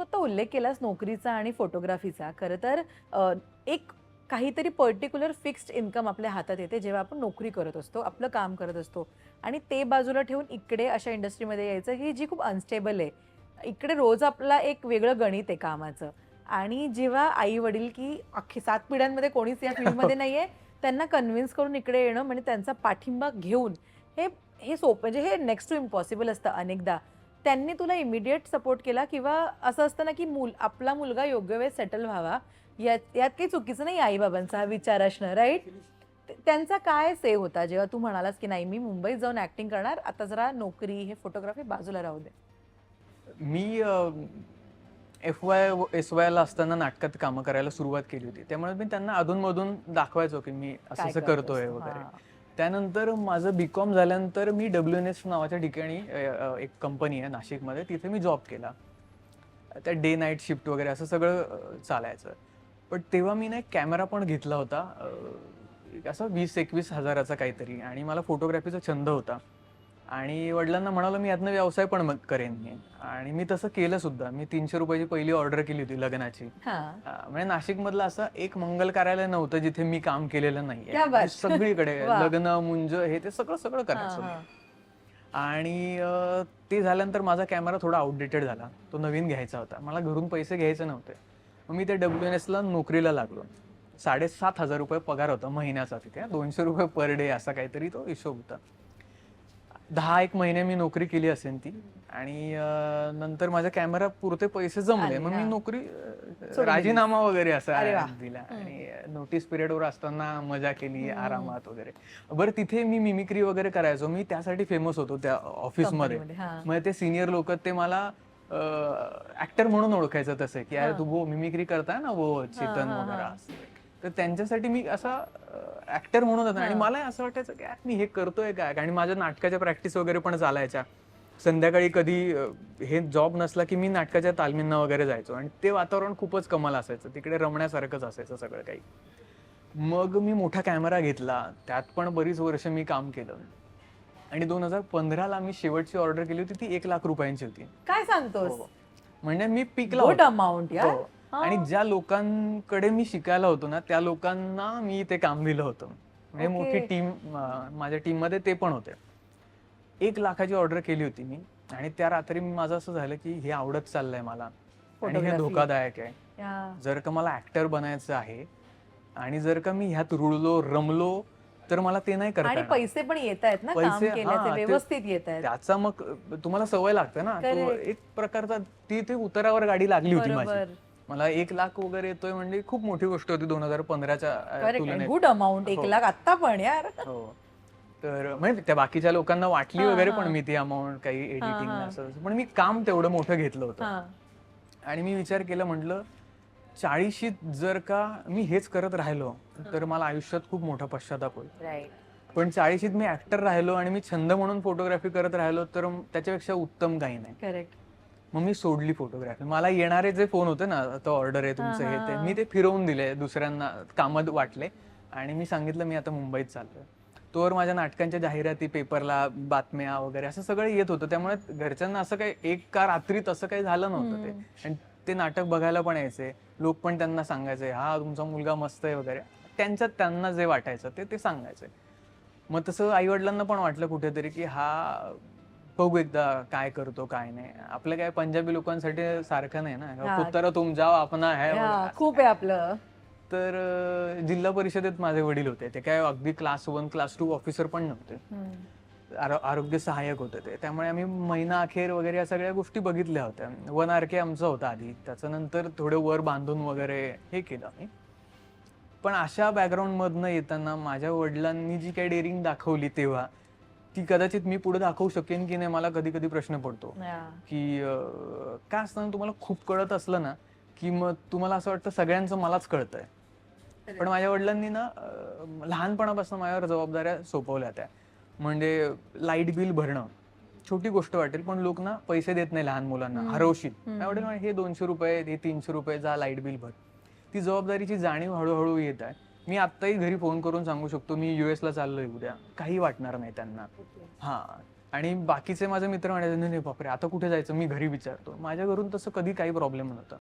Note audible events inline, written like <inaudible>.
तू आता उल्लेख केलास नोकरीचा आणि फोटोग्राफीचा. खरं तर अ, एक काहीतरी पर्टिक्युलर फिक्स्ड इन्कम आपल्या हातात येते जेव्हा आपण नोकरी करत असतो आपलं काम करत असतो. आणि ते बाजूला ठेवून इकडे अशा इंडस्ट्रीमध्ये यायचं की जी खूप अनस्टेबल आहे. इकडे रोज आपला एक वेगळं गणित आहे कामाचं. आणि जेव्हा आई वडील की अख्खी सात पिढ्यांमध्ये कोणीच या फील्डमध्ये <laughs> नाही आहे त्यांना कन्व्हिन्स करून इकडे येणं म्हणजे त्यांचा पाठिंबा घेऊन हे हे सोपं म्हणजे हे नेक्स्ट टू इम्पॉसिबल असतं अनेकदा. त्यांनी तुला इमिडिएट सपोर्ट केला किंवा असं असतं ना की मूल आपला मुलगा योग्य वेळ सेटल व्हावा यात यात काही चुकीचं नाही आईबाबांचा हा विचार असणं राईट त्यांचा काय से होता जेव्हा तू म्हणालास की नाही मी मुंबईत जाऊन ऍक्टिंग करणार आता जरा नोकरी हे फोटोग्राफी बाजूला राहू दे मी एफ वाय एस वायला असताना नाटकात कामं करायला सुरुवात केली होती त्यामुळे मी त्यांना अधूनमधून दाखवायचो की मी असं असं करतोय? वगैरे. त्यानंतर माझं बी कॉम झाल्यानंतर मी डब्ल्यू एन एस नावाच्या ठिकाणी एक कंपनी आहे नाशिकमध्ये. तिथे मी जॉब केला. त्या डे नाईट शिफ्ट वगैरे असं सगळं चालायचं. पण तेव्हा मी ना एक कॅमेरा पण घेतला होता. असं वीस एकवीस हजाराचा काहीतरी. आणि मला फोटोग्राफीचा छंद होता. आणि वडिलांना म्हणालो मी यातनं व्यवसाय पण मग करेन. मी आणि मी तसं केलं सुद्धा. मी तीनशे रुपयाची पहिली ऑर्डर केली होती लग्नाची. हा. म्हणजे नाशिक मधलं असं एक मंगल कार्यालय नव्हतं जिथे मी काम केलेलं नाहीये क्या बात. सगळीकडे. <laughs> लग्न मुंज हे ते सगळं सगळं करायचं. आणि ते झाल्यानंतर माझा कॅमेरा थोडा आउटडेटेड झाला. तो नवीन घ्यायचा होता. मला घरून पैसे घ्यायचे नव्हते. मग मी त्या डब्ल्यू एन एसला नोकरीला लागलो. साडेसात हजार रुपये पगार होता महिन्याचा तिथे. दोनशे रुपये पर डे असा काहीतरी तो हिशोब होता. दहा एक महिने मी नोकरी केली असेल ती आणि अं, नंतर माझ्या कॅमेरा पुरते पैसे जमले मग मी. नोकरी अं. राजीनामा वगैरे असा. दिला आणि नोटीस पिरियडवर असताना मजा केली आरामात वगैरे बरं तिथे मी मिमिक्री वगैरे करायचो मी त्यासाठी फेमस होतो त्या ऑफिसमध्ये हा. मग ते सिनियर लोक ते मला ऍक्टर म्हणून ओळखायचं तसं की अरे. तू वो मिमिक्री करताय ना वो चेतन वगैरे. असं. तर त्यांच्यासाठी मी असा ऍक्टर म्हणून होता आणि हा. मला असं वाटायचं की मी हे करतोय काय? आणि माझ्या नाटकाच्या प्रॅक्टिस वगैरे पण चालायच्या. संध्याकाळी कधी हे जॉब नसला की मी नाटकाच्या तालमींना वगैरे जायचो. आणि ते वातावरण खूपच कमाल असायचं. तिकडे रमण्यासारखंच असायचं सगळं काही. मग मी मोठा कॅमेरा घेतला. त्यात पण बरीच वर्ष मी काम केलं. आणि दोन हजार पंधराला मी शेवटची ऑर्डर केली होती. ती एक लाख रुपयांची होती. काय सांगतोस? हो. म्हणजे मी पिकला. अमाऊंट हो. आणि ज्या लोकांकडे मी शिकायला होतो ना त्या लोकांना मी ते काम दिलं होतं म्हणजे Okay. मोठी टीम माझ्या टीममध्ये ते पण होते एक लाखाची ऑर्डर केली होती मी आणि त्या रात्री माझं असं झालं की हे आवडत चाललंय मला आणि हे Photography. धोकादायक आहे या. जर का मला ऍक्टर बनायचं आहे आणि जर का मी ह्यात रुळलो रमलो तर मला ते नाही करता आणि येणार. पैसे पण येत आहेत ना काम पैसे, हा, ते- व्यवस्थित येत आहेत त्याचा मग तुम्हाला सवय लागते ना तो Correct. एक प्रकारचा ती ती उतरावर गाडी लागली होती माझी बरोबर मला एक लाख वगैरे येतोय म्हणजे खूप मोठी गोष्ट होती दोन हजार पंधराच्या तुलनेत. गुड अमाऊंट एक हो. लाख आत्ता पण यार. हो. तर म्हणजे त्या बाकीच्या लोकांना वाटली हा, वगैरे हा. पण मी ती अमाऊंट काही एडिटिंग हा. असं. पण मी काम तेवढं मोठं घेतलं होतं. हा. आणि मी विचार केला म्हटलं चाळीशीत जर का मी हेच करत राहिलो तर मला आयुष्यात खूप मोठा पश्चाताप होईल. राईट पण चाळीशीत मी ऍक्टर राहिलो आणि मी छंद म्हणून फोटोग्राफी करत राहिलो तर त्याच्यापेक्षा उत्तम काही नाही. करेक्ट मग मी सोडली फोटोग्राफी मला येणारे जे फोन होते ना तो ऑर्डर आहे तुमचं हे ते. मी ते फिरवून दिले दुसऱ्यांना कामात वाटले. आणि मी सांगितलं मी आता मुंबईत चाललोय. तोवर माझ्या नाटकांच्या जाहिराती पेपरला बातम्या वगैरे असं सगळं येत होतं. त्यामुळे घरच्यांना असं काही एक का रात्रीत असं काही झालं नव्हतं ते. आणि ते नाटक बघायला पण यायचे. लोक पण त्यांना सांगायचे हा तुमचा मुलगा मस्त आहे वगैरे. त्यांच्यात त्यांना जे वाटायचं ते ते सांगायचे. मग तसं आई वडिलांना पण वाटलं कुठेतरी की हा बघू एकदा काय करतो काय नाही. आपलं काय पंजाबी लोकांसाठी सारखं नाही हा. ना पुत्र तुम जाओ आपणा है हा, वगैरे. खूप आहे आपलं. तर अं, जिल्हा परिषदेत माझे वडील होते. ते काय अगदी class one class two officer पण नव्हते. हम्म. आरो- आरोग्य सहाय्यक होते ते. त्यामुळे आम्ही महिना अखेर वगैरे या सगळ्या गोष्टी बघितल्या होत्या. वन आर के आमचं होतं आधी. त्याच्यानंतर थोडे वर बांधून वगैरे हे केलं आम्ही. पण अशा बॅकग्राऊंड मधनं येताना माझ्या वडिलांनी जी काही डेअरिंग दाखवली तेव्हा ती कदाचित मी पुढे दाखवू शकेन की नाही मला कधी कधी प्रश्न पडतो. की काय असतं ना तुम्हाला खूप कळत असलं ना की मग तुम्हाला असं वाटतं सगळ्यांचं मलाच कळतंय. पण माझ्या वडिलांनी ना लहानपणापासून माझ्यावर जबाबदाऱ्या सोपवल्या त्या. म्हणजे लाइट बिल भरणं छोटी गोष्ट वाटेल पण लोक ना पैसे देत नाही लहान मुलांना. हरवशील. वडील हे दोनशे रुपये हे तीनशे रुपये जा लाइट बिल भर. ती जबाबदारीची जाणीव हळूहळू येत आहे. मी आत्ताही घरी फोन करून सांगू शकतो मी युएस ला चाललोय उद्या. काही वाटणार नाही त्यांना. हा. आणि बाकीचे माझे मित्र म्हणायचे नाही नाही, बापरे आता कुठे जायचं? मी घरी विचारतो. माझ्या घरून तसं कधी काही प्रॉब्लेम नव्हता.